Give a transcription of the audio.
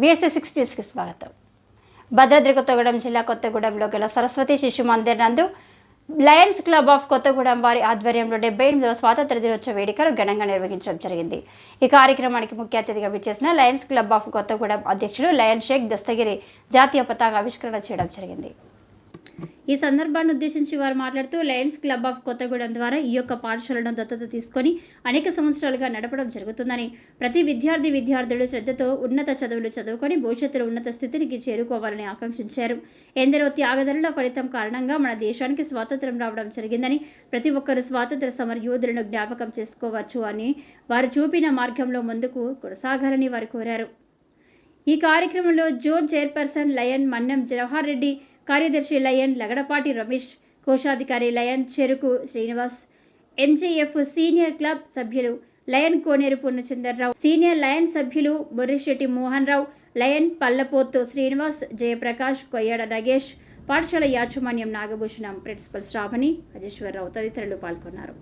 BSc six న్యూస్కి స్వాగతం. భద్రాద్రి కొత్తగూడెం జిల్లా కొత్తగూడెంలో గల సరస్వతి శిశు మందిర్ నందు లయన్స్ క్లబ్ ఆఫ్ కొత్తగూడెం వారి ఆధ్వర్యంలో డెబ్బై ఎనిమిదవ స్వాతంత్ర దినోత్సవ వేడుకలు ఘనంగా నిర్వహించడం జరిగింది. ఈ కార్యక్రమానికి ముఖ్య అతిథిగా విచ్చేసిన లయన్స్ క్లబ్ ఆఫ్ కొత్తగూడెం అధ్యక్షుడు లయన్ షేక్ దస్తగిరి జాతీయ పతాక ఆవిష్కరణ చేయడం జరిగింది. ఈ సందర్భాన్ని ఉద్దేశించి వారు మాట్లాడుతూ లయన్స్ క్లబ్ ఆఫ్ కొత్తగూడెం ద్వారా ఈ యొక్క పాఠశాలను దత్తత తీసుకొని అనేక సంవత్సరాలుగా నడపడం జరుగుతుందని ప్రతి విద్యార్థి విద్యార్థులు శ్రద్ధతో ఉన్నత చదువులు చదువుకొని భవిష్యత్తులో ఉన్నత స్థితికి చేరుకోవాలని ఆకాంక్షించారు. ఎందరో త్యాగదరుల ఫలితం కారణంగా మన దేశానికి స్వాతంత్రం రావడం జరిగిందని ప్రతి ఒక్కరూ స్వాతంత్ర సమర యోధులను జ్ఞాపకం చేసుకోవచ్చు అని వారు చూపిన మార్గంలో ముందుకు కొనసాగాలని వారు కోరారు. ఈ కార్యక్రమంలో zone chairperson lion Mannam Jawahar Reddy కార్యదర్శి లయన్ లగడపాటి రమేష్ కోశాధికారి lion Cheruku Srinivas M J F senior club సభ్యులు lion Koneru Purnachandrarao senior lion సభ్యులు బొర్రిశెట్టి మోహన్ రావు లయన్ పల్లపోత్తు శ్రీనివాస్ జయప్రకాష్ కొయ్యాడ నగేష్ పాఠశాల యాజమాన్యం నాగభూషణం ప్రిన్సిపల్ శ్రావణి రాజేశ్వరరావు తదితరులు పాల్గొన్నారు.